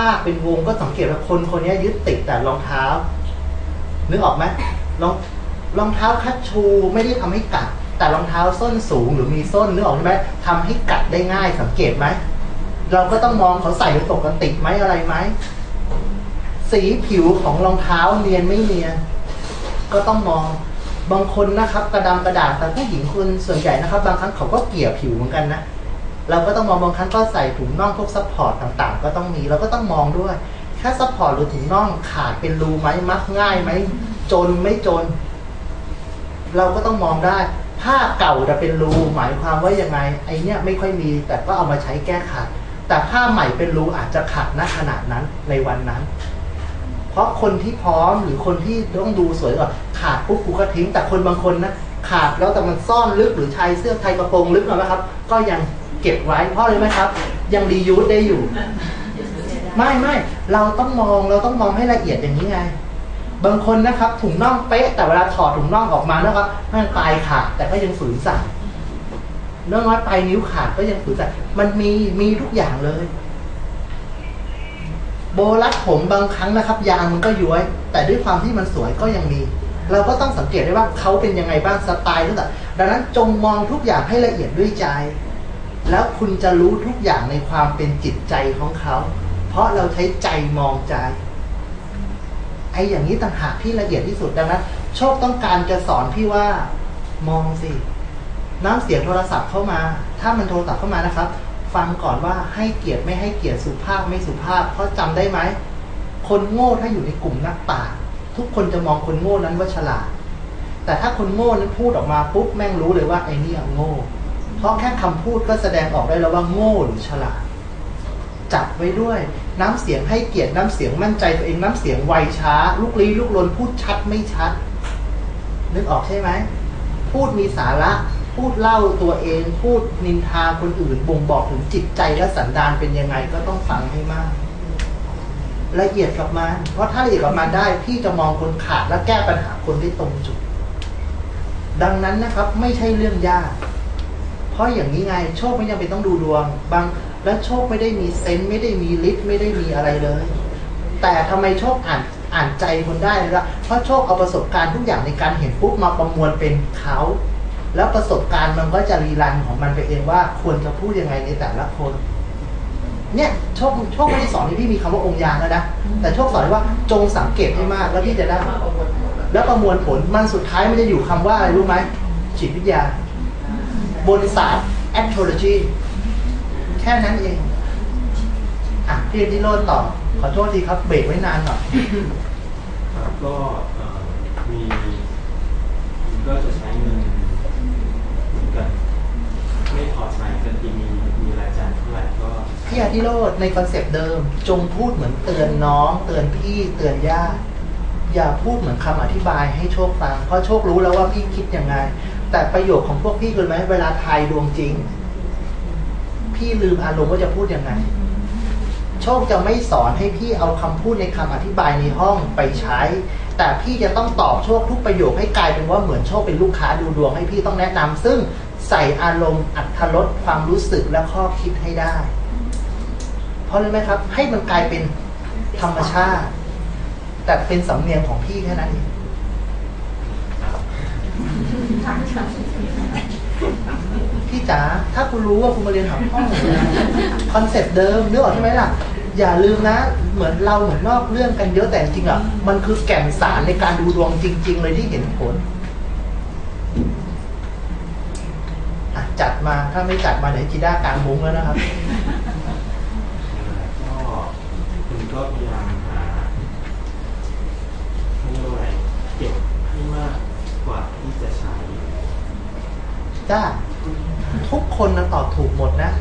ถ้าเป็นวงก็สังเกตว่าคนคนนี้ยึดติดแต่รองเท้า นึกออกไหมรองรองเท้าคัชชูไม่ได้ทำให้กัด แต่รองเท้าส้นสูงหรือมีส้นนึกออกไหมทำให้กัดได้ง่ายสังเกตไหมเราก็ต้องมองเขาใส่ปกติไหมอะไรไหมสีผิวของรองเท้าเนียนไม่เนียนก็ต้องมองบางคนนะครับ กระดำกระดาษแต่ผู้หญิงคนส่วนใหญ่นะครับ บางครั้งเขาก็เกลี่ยผิวเหมือนกันนะ เราก็ต้องมองบางครั้งก็ใส่ถุงน่องพวกซัพพอร์ตต่างๆ ก็ต้องมีเราก็ต้องมองด้วยแค่ซัพพอร์ตหรือถุงน่องขาดเป็นรูไหมมักง่ายไหมจนไม่จน เราก็ต้องมองได้ผ้าเก่าจะเป็นรูหมายความว่ายังไง ไอเนี้ยไม่ค่อยมี แต่ก็เอามาใช้แก้ขัดแต่ผ้าใหม่เป็นรูอาจจะขัดณขนาดนั้นในวันนั้น เพราะคนที่พร้อมหรือคนที่ต้องดูสวยก่อนขาดปุ๊บกูก็ทิ้ง แต่คนบางคนนะขาดแล้วแต่มันซ่อนลึกหรือชายเสื้อไทยกระโปรงลึกนะครับ ก็ยัง เก็บไว้เพราะอะไรไหมครับ ยังรียูสได้อยู่ ไม่ไม่เราต้องมองเราต้องมองให้ละเอียดอย่างนี้ไง บางคนนะครับ ถุงน่องเป๊ะ แต่เวลาถอดถุงน่องออกมานะครับมันปลายขาดแต่ก็ยังฝืนใส่เนื้อน้อยปลายนิ้วขาดก็ยังฝืนใส่มันมีมีทุกอย่างเลย โบรัดผมบางครั้งนะครับ ยางมันก็ย้วย แต่ด้วยความที่มันสวยก็ยังมีเราก็ต้องสังเกตได้ว่าเขาเป็นยังไงบ้างสไตล์ต่างๆดังนั้นจงมองทุกอย่างให้ละเอียดด้วยใจ แล้วคุณจะรู้ทุกอย่างในความเป็นจิตใจของเขา เพราะเราใช้ใจมองใจ ไอ้อย่างนี้ต่างหากที่ละเอียดที่สุดดังนั้นโชคต้องการจะสอนพี่ว่า มองสิ น้ำเสียงโทรศัพท์เข้ามา ถ้ามันโทรศัพท์เข้ามานะครับ ฟังก่อนว่าให้เกียรติไม่ให้เกียรติสุภาพไม่สุภาพ เพราะจำได้ไหม คนโง่ถ้าอยู่ในกลุ่มนักป่าทุกคนจะมองคนโง่นั้นว่าฉลาด แต่ถ้าคนโง่นั้นพูดออกมาปุ๊บแม่งรู้เลยว่าไอ้นี่โง่ ราะแค่คำพูดก็แสดงออกได้แล้วว่าโง่หรือฉลาด จับไว้ด้วย น้ำเสียงให้เกียรติน้ำเสียงมั่นใจตัวเองน้ำเสียงไวช้า ลุกลี้ลุกลนพูดชัดไม่ชัด นึกออกใช่ไหม พูดมีสาระ พูดเล่าตัวเอง พูดนินทาคนอื่นบ่งบอกถึงจิตใจและสันดานเป็นยังไงก็ต้องฟังให้มากละเอียดกับมันเพราะถ้าละเอียดกับมันได้ พี่จะมองคนขาดและแก้ปัญหาคนได้ตรงจุด ดังนั้นนะครับ ไม่ใช่เรื่องยาก เพราะอย่างนี้ไงโชคไม่จำเป็นต้องดูดวง บางและโชคไม่ได้มีเซนต์ไม่ได้มีฤทธิ์ไม่ได้มีอะไรเลย แต่ทำไมโชคอ่านอ่านใจคนได้ละเพราะโชคเอาประสบการณ์ทุกอย่างในการเห็นปุ๊บมาประมวลเป็นเขาแล้วประสบการณ์มันก็จะรีรันของมันไปเองว่าควรจะพูดยังไงในแต่ละคน เนี่ยโชคโชคไม่ได้สอนให้พี่มีคำว่าองค์ยานแล้วนะแต่โชคสอนว่าจงสังเกตให้มากแล้วพี่จะได้แล้วประมวลผลมันสุดท้ายมันจะอยู่คำว่าอะไรรู้ไหมจิตวิทยา บนศาสตร์ astrology แค่นั้นเอง อะพี่ที่โรดต่อ ขอโทษทีครับ เบรกไว้นานหน่อยครับก็เอ่อมีก็จะใช้เงินเหมือนกันไม่พอใช้กันทีมีมีรายจ่ายเท่าไหร่ก็พี่อาทิโรดในคอนเซปต์เดิม จงพูดเหมือนเตือนน้อง เตือนพี่เตือนญาติอย่าพูดเหมือนคำอธิบายให้โชคฟังเพราะโชครู้แล้วว่าพี่คิดยังไง แต่ประโยคของพวกพี่คือไหมเวลาทายดวงจริง พี่ลืมอารมณ์ว่าจะพูดยังไง โชคจะไม่สอนให้พี่เอาคำพูดในคำอธิบายในห้องไปใช้ แต่พี่จะต้องตอบโชคทุกประโยคให้กลายเป็นว่าเหมือนโชคเป็นลูกค้าดูดวงให้พี่ต้องแนะนำซึ่งใส่อารมณ์อัธรสความรู้สึกและข้อคิดให้ได้ เพราะรู้ไหมครับ ให้มันกลายเป็นธรรมชาติ แต่เป็นสำเนียงของพี่แค่นั้นเอง พี่จ๋าถ้าคุณรู้ว่าคุณมาเรียนหาห้องคอนเซ็ปต์เดิมนึกออกใช่ไหมล่ะ อย่าลืมนะ เหมือนเราเหมือนนอกเรื่องกันเยอะแต่จริงอะ มันคือแก่นสารในการดูดวงจริง ๆ เลยที่เห็นผลจัดมาถ้าไม่จัดมาเดี๋ยวจีด้ากลางมุ้งแล้วนะครับก็คุณก็พยายามหาเขาเรียกว่าอะไรเก็บให้มากกว่าที่จะใช้ จ้าทุกคนนะตอบถูกหมดนะ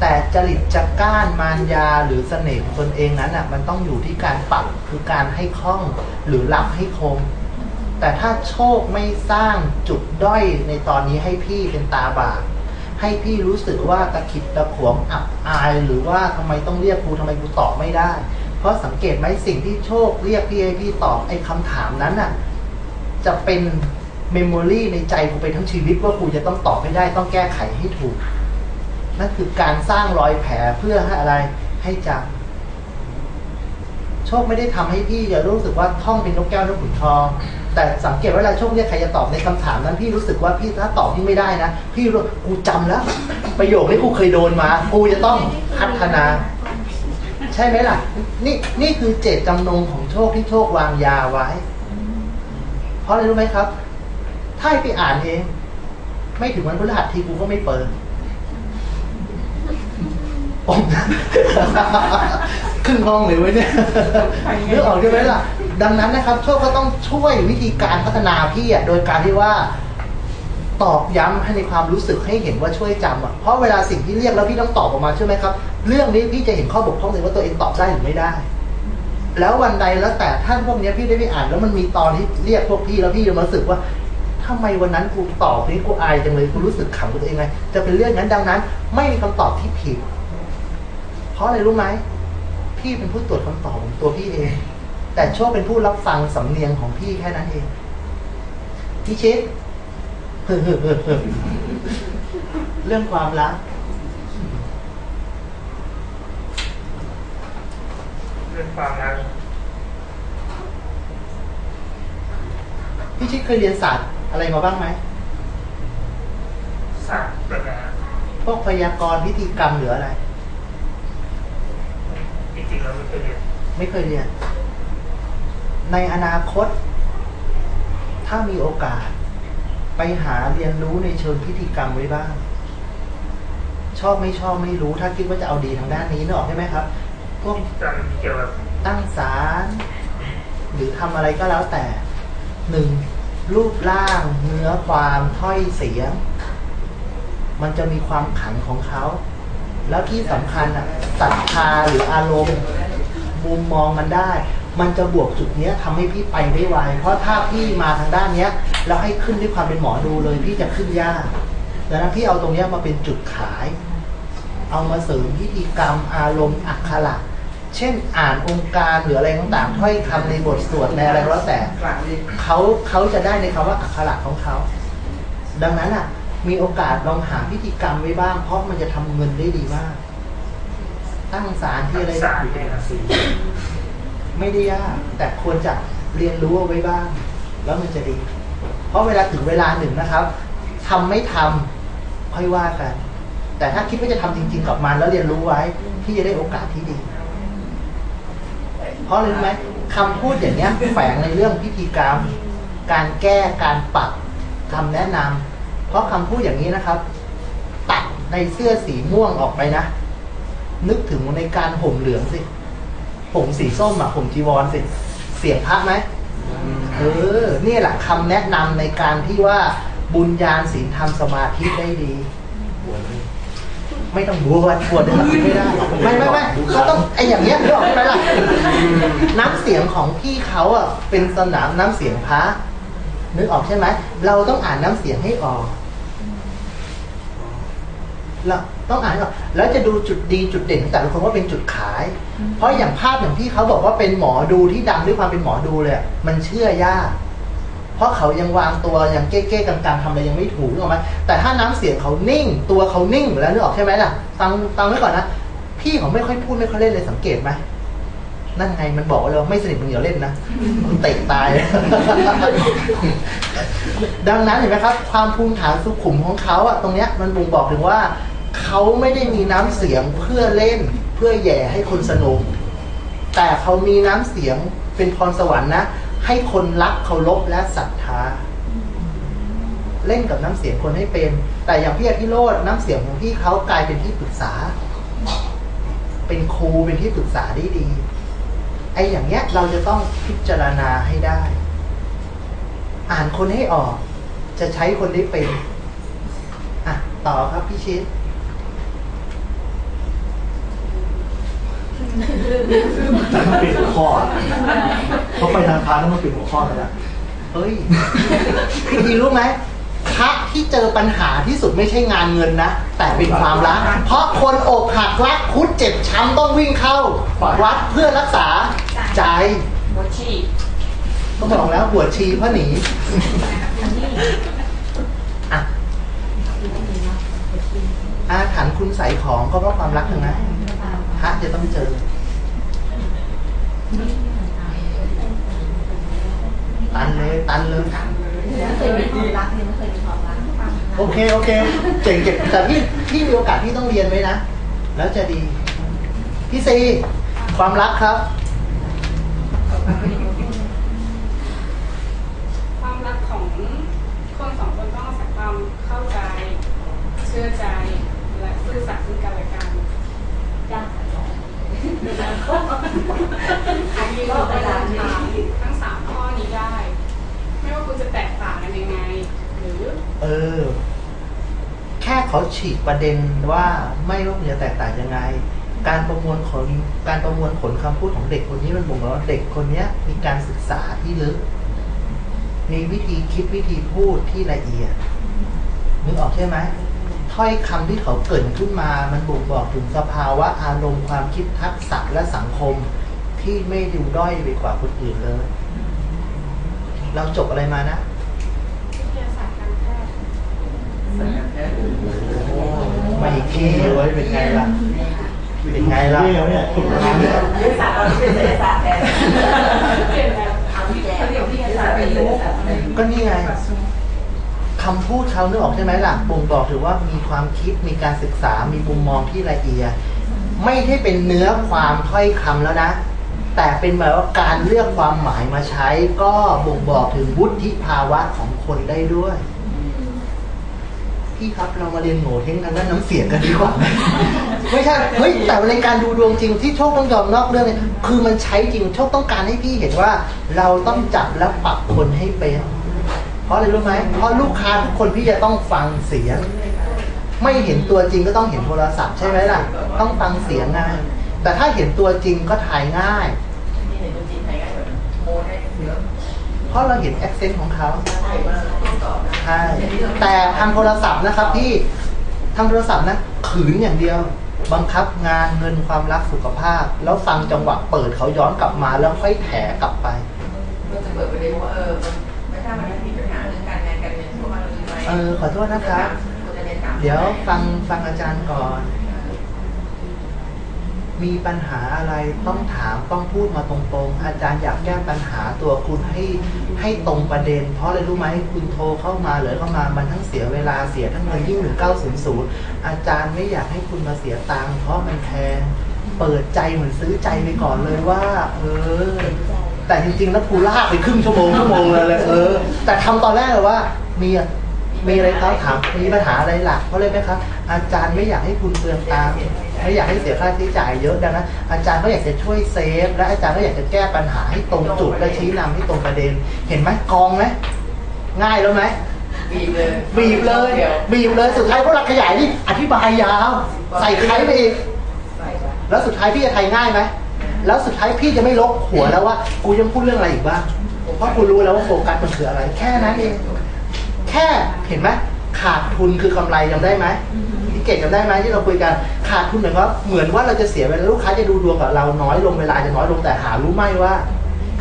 แต่จริตจักก้านมารยาหรือเสน่ห์ของตนเองนั้นอะมันต้องอยู่ที่การปรับคือการให้คล่องหรือรับให้คม แต่ถ้าโชคไม่สร้างจุดด้อยในตอนนี้ให้พี่เป็นตาบาปให้พี่รู้สึกว่าตะขิดตะขวงอับอาย หรือว่าทำไมต้องเรียกกูทำไมกูตอบไม่ได้ เพราะสังเกตไหมสิ่งที่โชคเรียกพี่ให้พี่ตอบไอ้คำถามนั้นน่ะ จะเป็น เมมโมรีในใจกูไปทั้งชีวิตว่ากูจะต้องตอบให้ได้ต้องแก้ไขให้ถูก นั่นคือการสร้างรอยแผลเพื่อให้อะไรให้จำโชคไม่ได้ทำให้พี่จะรู้สึกว่าท่องเป็นนกแก้วนกขุนทอง แต่สังเกตว่าเวลาโชคเรียใครจะตอบในคำถามนั้นพี่รู้สึกว่าพี่ถ้าตอบพี่ไม่ได้นะ พี่รู้กูจำแล้ว ประโยคนี้กูเคยโดนมา กูจะต้องพัฒนาใช่ไหมล่ะ นี่นี่คือเจตจำนงของโชคที่โชควางยาไว้ เพราะอะไรรู้ไหมครับ ถ้าให้ไปอ่านเอง ไม่ถึงวันพฤหัสทีกูก็ไม่เปิดอมครึ่งห้องเลยเว้ยเนี่ยเรื่องออกใช่ไหมล่ะ ดังนั้นนะครับโชคก็ต้องช่วยวิธีการพัฒนาพี่อะโดยการที่ว่า ตอกย้ำให้ในความรู้สึกให้เห็นว่าช่วยจำอะเพราะเวลาสิ่งที่เรียกแล้วพี่ต้องตอบออกมาใช่ไหมครับ เรื่องนี้พี่จะเห็นข้อบกพร่องเลยว่าตัวเองตอบได้หรือไม่ได้ แล้ววันใดแล้วแต่ท่านพวกนี้พี่ได้ไปอ่านแล้วมันมีตอนที่เรียกพวกพี่แล้วพี่จะมารู้สึกว่า ทำไมวันนั้นกูตอบนี้กูอายจังเลยกูรู้สึกขำกับตัวเองไงจะเป็นเรื่องนั้นดังนั้น ไม่มีคำตอบที่ผิด เพราะอะไรรู้ไหมพี่เป็นผู้ตรวจคำตอบของตัวพี่เอง แต่โชคเป็นผู้รับฟังสำเนียงของพี่แค่นั้นเองพี่ชิด เรื่องความรัก เรื่องความรัก พี่ชิดเคยเรียนศาสตร์ อะไรมาบ้างไหมศาสตร์แบบไหนฮะพวกพยากรณ์พิธีกรรมหรืออะไร จริงๆเราไม่เคยเรียนไม่เคยเรียน ในอนาคต ถ้ามีโอกาส ไปหาเรียนรู้ในเชิงพิธีกรรมไว้บ้าง ชอบไม่ชอบไม่รู้ถ้าคิดว่าจะเอาดีทางด้านนี้นึกออกใช่ไหมครับ พวกจำเกี่ยวกับตั้งศาลหรือทำอะไรก็แล้วแต่หนึ่ง รูปร่างเนื้อความถ้อยเสียง มันจะมีความขังของเขา แล้วที่สำคัญอะศรัทธาหรืออารมณ์มุมมองมันได้ มันจะบวกจุดเนี้ยทำให้พี่ไปได้ไวเพราะถ้าพี่มาทางด้านเนี้ยแล้วให้ขึ้นด้วยความเป็นหมอดูเลย พี่จะขึ้นยากดังนั้นพี่เอาตรงเนี้ยมาเป็นจุดขาย เอามาเสริมพิธีกรรมอารมณ์อักขระ เช่นอ่านองค์การหรืออะไรต่างๆถ้อยคำในบทสวดในอะไรก็แล้วแต่เขาเขาจะได้ในคำว่าอักขระของเขา ดังนั้นอะ มีโอกาสลองหาพิธีกรรมไว้บ้าง เพราะมันจะทำเงินได้ดีมาก ตั้งศาลที่อะไรศาสตร์เนี่ยนะไม่ได้ยากแต่ควรจะเรียนรู้เอาไว้บ้าง แล้วมันจะดี เพราะเวลาถึงเวลาหนึ่งนะครับทำไม่ทำค่อยว่ากัน แต่ถ้าคิดว่าจะทำจริง ๆ กับมันแล้วเรียนรู้ไว้ พี่จะได้โอกาสที่ดี เพราะอะไรรู้ไหมคำพูดอย่างเนี้ยแฝงในเรื่องพิธีกรรม การแก้การปรับคำแนะนำเพราะคำพูดอย่างนี้นะครับ ตัดในเสื้อสีม่วงออกไปนะ นึกถึงในการห่มเหลืองสิห่มสีส้มอะห่มจีวรสิเสียงพระไหมเออเนี่ยแหละคำแนะนำในการที่ว่าบุญญาณศีลธรรมสมาธิได้ดี ไม่ต้องบวชบวชได้หรอกไม่ได้หรอกไม่ไม่ไม่เขาต้องไออย่างเงี้ยนึกออกใช่ไหมล่ะน้ำเสียงของพี่เขาอะเป็นสนามน้ำเสียงพระนึกออกใช่ไหมเราต้องอ่านน้ำเสียงให้ออกเราต้องอ่านให้ออกแล้วจะดูจุดดีจุดเด่นของแต่ละคนว่าเป็นจุดขาย เพราะอย่างภาพอย่างที่เขาบอกว่าเป็นหมอดูที่ดังด้วยความเป็นหมอดูเลยอะมันเชื่อยาก เพราะเขายังวางตัวยังเก้ๆกลางๆทำอะไรยังไม่ถูกนึกออกไหมแต่ถ้าน้ำเสียงเขานิ่ง ตัวเขานิ่งอยู่แล้วนึกออกใช่ไหมล่ะฟังฟังไว้ก่อนนะพี่เขาไม่ค่อยพูดไม่ค่อยเล่นเลยสังเกตไหมนั่นไงมันบอกเราไม่สนิทมึงอย่าเล่นนะมึงเตะตาย ดังนั้นเห็นไหมครับ ความภูมิฐานสุขุมของเขาอะตรงเนี้ยมันบ่งบอกถึงว่า เขาไม่ได้มีน้ำเสียงเพื่อเล่นเพื่อแย่ให้คนสนุก แต่เขามีน้ำเสียงเป็นพรสวรรค์นะ ให้คนรักเคารพและศรัทธา เล่นกับน้ำเสียงคนให้เป็น แต่อย่างพี่อธิโรดน้ำเสียงของพี่เขากลายเป็นที่ปรึกษา เป็นครูเป็นที่ปรึกษาได้ดีไอ้อย่างเนี้ยเราจะต้องพิจารณาให้ได้ อ่านคนให้ออก จะใช้คนได้เป็น อะ ต่อครับพี่ชิด แต่มันเปลี่ยนหัวข้ออะเขาไปธนาคารแล้วมันเปลี่ยนหัวข้อแล้วนะเฮ้ยพี่ทีรู้ไหมพระที่เจอปัญหาที่สุดไม่ใช่งานเงินนะ แต่เป็นความรัก เพราะคนอกหักรักคุดเจ็บช้ำต้องวิ่งเข้าวัดเพื่อรักษาใจโมชีก็บอกแล้วบวชชีเพราะหนีอะอาถรรพ์คุณใสยของก็เพราะความรักทั้งนั้น พระจะต้องเจอตันเลยตันเลยเคยกักโอเคโอเคเจ๋งเจ๋งแต่พี่พี่มีโอกาสพี่ต้องเรียนไหมนะ แล้วจะดีพี่ซีความรักครับ ความรักของคนสองคนต้องอาศัยความเข้าใจ เชื่อใจและซื่อสัตย์ซึ่งกัน อันนี้ก็เป็นหลักฐานทั้งสามข้อนี้ได้ ไม่ว่าคุณจะแตกต่างกันยังไง หรือ เออ แค่เขาฉีกประเด็นว่าไม่ว่าคุณจะแตกต่างยังไง การประมวลผลการประมวลผลคำพูดของเด็กคนนี้มันบ่งบอกว่าเด็กคนเนี้ย มีการศึกษาที่ลึก มีวิธีคิดวิธีพูดที่ละเอียดนึกออกใช่ไหม ถ้อยคำที่เขาเกริดขึ้นมา มันบ่งบอกถึงสภาวะอารมณ์ความคิดทักษะและสังคมที่ไม่ดูด้อยไปกว่าคนอื่นเลย เราจบอะไรมานะวิทยาศาสตร์การแพทย์ไม่ขี้ไว้ยเป็นไงล่ะเป็นไงล่ะเนี่ยเนี่ยถูกทางเนี่ยวิทยาศาสตร์ตอนนี้เป็นศิลปศาสตร์แทน เปลี่ยนแบบ เอาวิทยาเดี๋ยววิทยาศาสตร์เป็นยุค ก็นี่ไงคำ พูดเขาเนึกอออกใช่ไหมล่ะบ่งบอกถือว่ามีความคิดมีการศึกษา มีมุมมองที่ละเอียดไม่ได้เป็นเนื้อความถ้อยคำแล้วนะ แต่เป็นหมายว่าการเลือกความหมายมาใช้ก็บ่งบอกถึงวุฒิภาวะของคนได้ด้วยพี่ครับเรามาเรียนโง่เท่งทางด้านน้ำเสียงกันดีกว่าไหมไม่ใช่เฮ้ยแต่ในการดูดวงจริงที่โชคต้องยอมนอกเรื่องเนี่ยคือมันใช้จริงโชคต้องการให้พี่เห็นว่า เราต้องจับและปรับคนให้เป็น เพราะอะไรรู้ไหมเพราะลูกค้าทุกคนพี่จะต้องฟังเสียง ไม่เห็นตัวจริงก็ต้องเห็นโทรศัพท์ใช่ไหมล่ะ ต้องฟังเสียงง่ายแต่ถ้าเห็นตัวจริงก็ถ่ายง่ายนี่ในตัวจริงไทยก็แบบโมได้เยอะเพราะเราเห็นแอคเซนต์ของเขาใช่ว่าต้องตอบนะใช่แต่ทางโทรศัพท์นะครับพี่ทางโทรศัพท์นะขืนอย่างเดียวบังคับงานเงินความรักสุขภาพ แล้วฟังจังหวะเปิดเขาย้อนกลับมาแล้วค่อยแถกลับไปก็จะเปิดไปเด็นว่าเออ เออขอโทษนะครับควรจะเดี๋ยวฟังฟังอาจารย์ก่อน มีปัญหาอะไรต้องถามต้องพูดมาตรงๆ อาจารย์อยากแก้ปัญหาตัวคุณให้ให้ตรงประเด็น เพราะอะไรรู้ไหมคุณโทรเข้ามาหรือเข้ามามันทั้งเสียเวลาเสียทั้งเงินยิ่งหนึ่งเก้าศูนย์ศูนย์อาจารย์ไม่อยากให้คุณมาเสียตังค์เพราะมันแพงเปิดใจเหมือนซื้อใจไปก่อนเลยว่า เออ แต่จริงๆแล้วกูลากไปครึ่งชั่วโมงชั่วโมงเลยเลยเออ แต่ทำตอนแรกเลยว่ามีอะ มีอะไรครับถามมีปัญหาอะไรหลักเพราะเลยไหมครับ อาจารย์ไม่อยากให้คุณเปลืองตังค์ไม่อยากให้เสียค่าใช้จ่ายเยอะดังนั้นอาจารย์ก็อยากจะช่วยเซฟ และอาจารย์ก็อยากจะแก้ปัญหาให้ตรงจุดและชี้นำให้ตรงประเด็น เห็นไหมกองไหมง่ายแล้วไหมบีบเลยบีบเลยบีบเลยสุดท้ายพวกเราขยายนี่อธิบายยาว ใส่ไครไปอีกใส่ไปแล้วสุดท้ายพี่จะไทยง่ายไหมแล้วสุดท้ายพี่จะไม่ลบหัวแล้วว่า กูยังพูดเรื่องอะไรอีกบ้างเพราะกูรู้แล้วว่าโฟกัสมันคืออะไร แค่นั้นเอง แค่เห็นไหมขาดทุนคือกำไรจำได้ไหมพี่เก่งจำได้ไหมที่เราคุยกันขาดทุนเหมือนว่าเหมือนว่าเราจะเสียเวลาลูกค้าจะดูดวงกับเราน้อยลงเวลาจะน้อยลงแต่หารู้ไหมว่า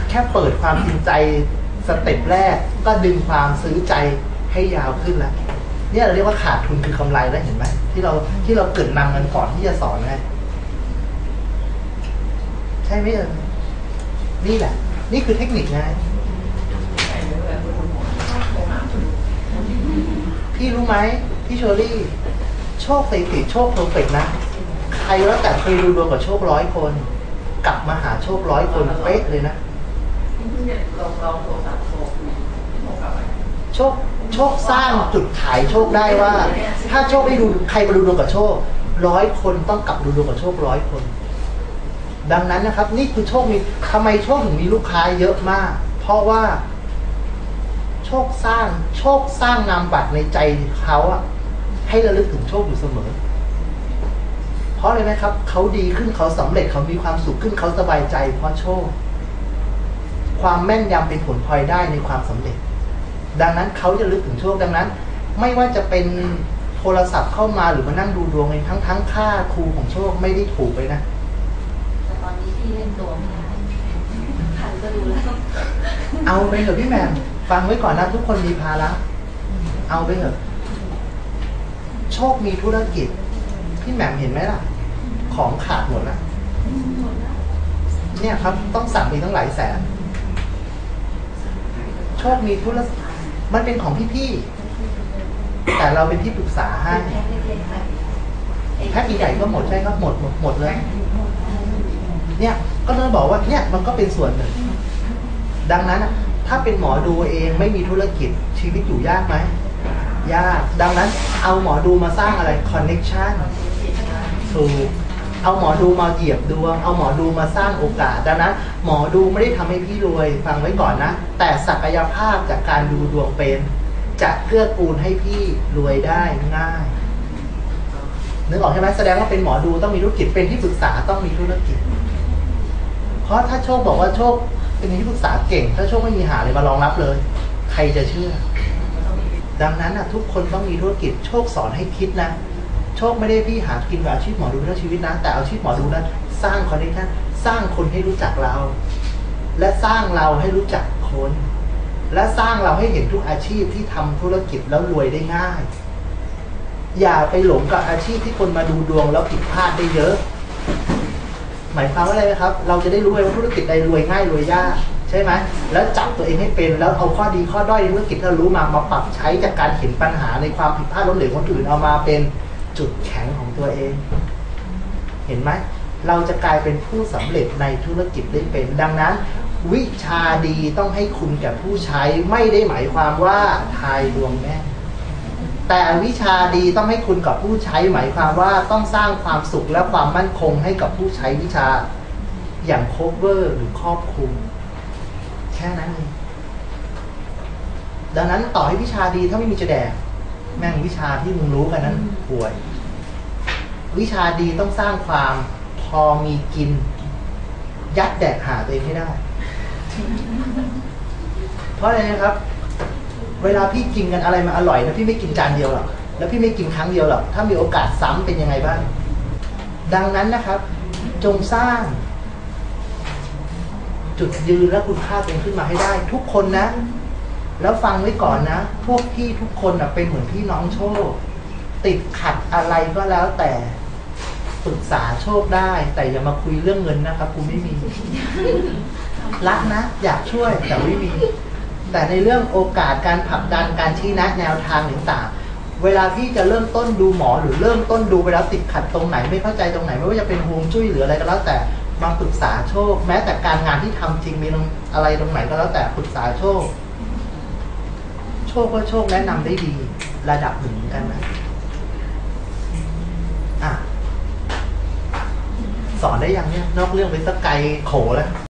แค่เปิดความจริงใจสเต็ปแรกก็ดึงความซื้อใจให้ยาวขึ้นแล้วเนี่ยเราเรียกว่าขาดทุนคือกำไรแล้วเห็นไหมที่เราที่เราเกริดนำกันก่อนที่จะสอนไงใช่ไหมเออนี่แหละ นี่คือเทคนิคไง ใส่เลยแบบคนหัวโทรหาคน พี่รู้ไหมพี่เชอรี่ โชคสถิติโชคเพอร์เฟกต์นะ ใครแล้วแต่เคยดูดวงกับโชคร้อยคน กลับมาหาโชคร้อยคนเป๊ะเลยนะเนี่ยลองลองโทรศัพท์โทรโชคโชคสร้างจุดขายโชคได้ว่า ถ้าโชคได้ดูใครมาดูดวงกับโชคร้อยคนต้องกลับดูดวงกับโชคร้อยคน ดังนั้นนะครับ นี่คือโชคมีทำไมโชคถึงมีลูกค้าเยอะมาก เพราะว่า โชคสร้างโชคสร้างนามบัตรในใจเขาอะให้ระลึกถึงโชคอยู่เสมอ เพราะอะไรไหมครับ เขาดีขึ้นเขาสำเร็จเขามีความสุขขึ้นเขาสบายใจ เพราะโชค ความแม่นยำเป็นผลพลอยได้ในความสำเร็จ ดังนั้นเขาจะลึกถึงโชคดังนั้น ไม่ว่าจะเป็นโทรศัพท์เข้ามาหรือมานั่งดูดวงเองทั้งทั้งค่าครูของโชคไม่ได้ถูกเลยนะแต่ตอนนี้พี่เล่นตัวไม่ได้คันก็ดูแล้วเอาไปเถอะพี่แหม่ม ฟังไว้ก่อนนะ ทุกคนมีภาระเอาไปเถอะ โชคมีธุรกิจ พี่แหม่มเห็นไหมล่ะ ของขาดหมดแล้วเนี่ยครับ ต้องสั่งมีตั้งหลายแสน โชคมีธุรกิมันเป็นของพี่ๆ แต่เราเป็นที่ปรึกษาให้แพ็คใหญ่ก็หมดใช่ครับหมดหมดหมดเลย เนี่ย ก็ต้องบอกว่าเนี่ยมันก็เป็นส่วนหนึ่ง ดังนั้นอะ ถ้าเป็นหมอดูเองไม่มีธุรกิจชีวิตอยู่ยากไหมยาก ดังนั้นเอาหมอดูมาสร้างอะไรคอนเน็ชันถูกเอาหมอดูมาเหยียบดวง เอาหมอดูมาสร้างโอกาสดังนั้นหมอดูไม่ได้ทำให้พี่รวยฟังไว้ก่อนนะ แต่ศักยภาพจากการดูดวงเป็น จะเกื้อกูลให้พี่รวยได้ง่ายนึกออกใช่ไหมแสดงว่าเป็นหมอดูต้องมีธุรกิจเป็นที่ปรึกษาต้องมีธุรกิจ เพราะถ้าโชคบอกว่าโชค เป็นที่ปรึกษาเก่ง ถ้าโชคไม่มีหาเลยมารองรับเลย ใครจะเชื่อ ดังนั้นนะทุกคนต้องมีธุรกิจโชคสอนให้คิดนะ โชคไม่ได้พี่หากินกับอาชีพหมอดูทั้งชีวิตนะ แต่อาชีพหมอดูนั้นสร้างคอนเนคชั่นสร้างคนให้รู้จักเรา และสร้างเราให้รู้จักคน และสร้างเราให้เห็นทุกอาชีพที่ทำธุรกิจแล้วรวยได้ง่าย อย่าไปหลงกับอาชีพที่คนมาดูดวงแล้วผิดพลาดได้เยอะ หมายความว่าอะไรไหมครับ เราจะได้รู้เลยว่าธุรกิจใดรวยง่ายรวยยากใช่ไหมแล้วจับตัวเองให้เป็นแล้วเอาข้อดีข้อด้อยในธุรกิจที่เรารู้มามาปรับใช้จากการเห็นปัญหาในความผิดพลาดล้มเหลวขอคนอื่นเอามาเป็นจุดแข็งของตัวเอง เห็นไหมเราจะกลายเป็นผู้สำเร็จในธุรกิจได้เป็น ดังนั้น วิชาดีต้องให้คุณแก่ผู้ใช้ไม่ได้หมายความว่าทายดวงแม่น แต่วิชาดีต้องให้คุณกับผู้ใช้หมายความว่าต้องสร้างความสุขและความมั่นคงให้กับผู้ใช้วิชาอย่างโคเวอร์หรือครอบคลุม แค่นั้นเองดังนั้นต่อให้วิชาดีถ้าไม่มีจะแดกแม่งวิชาที่มึงรู้กันนั้นป่วย วิชาดีต้องสร้างความพอมีกิน ยัดแดกหาตัวเองให้ได้ เพราะอะไรนะครับ เวลาพี่กินกันอะไรมาอร่อยนะพี่ไม่กินจานเดียวหรอกแล้วพี่ไม่กินครั้งเดียวหรอกถ้ามีโอกาสซ้ำเป็นยังไงบ้างดังนั้นนะครับ จงสร้าง จุดยืนและคุณค่าตัวเองขึ้นมาให้ได้ ทุกคนนะ แล้วฟังไว้ก่อนนะ พวกพี่ทุกคนนะเป็นเหมือนพี่น้องโชค ติดขัดอะไรก็แล้วแต่ปรึกษาโชคได้ แต่อย่ามาคุยเรื่องเงินนะครับกูไม่มีรักนะ อยากช่วยแต่ไม่มี แต่ในเรื่องโอกาสการผลักดันการชี้แนะแนวทางต่างๆ เวลาพี่จะเริ่มต้นดูหมอหรือเริ่มต้นดูไปแล้วติดขัดตรงไหนไม่เข้าใจตรงไหน ไม่ว่าจะเป็นฮวงจุ้ยหรืออะไรก็แล้วแต่มาปรึกษาโชค แม้แต่การงานที่ทำจริงมีตรงอะไรตรงไหนก็แล้วแต่ปรึกษาโชค โชคก็โชคแนะนำได้ดี ระดับหนึ่งกันนะอะสอนได้ยังเนี่ยนอกเรื่องไปสักไกลโขแล้ว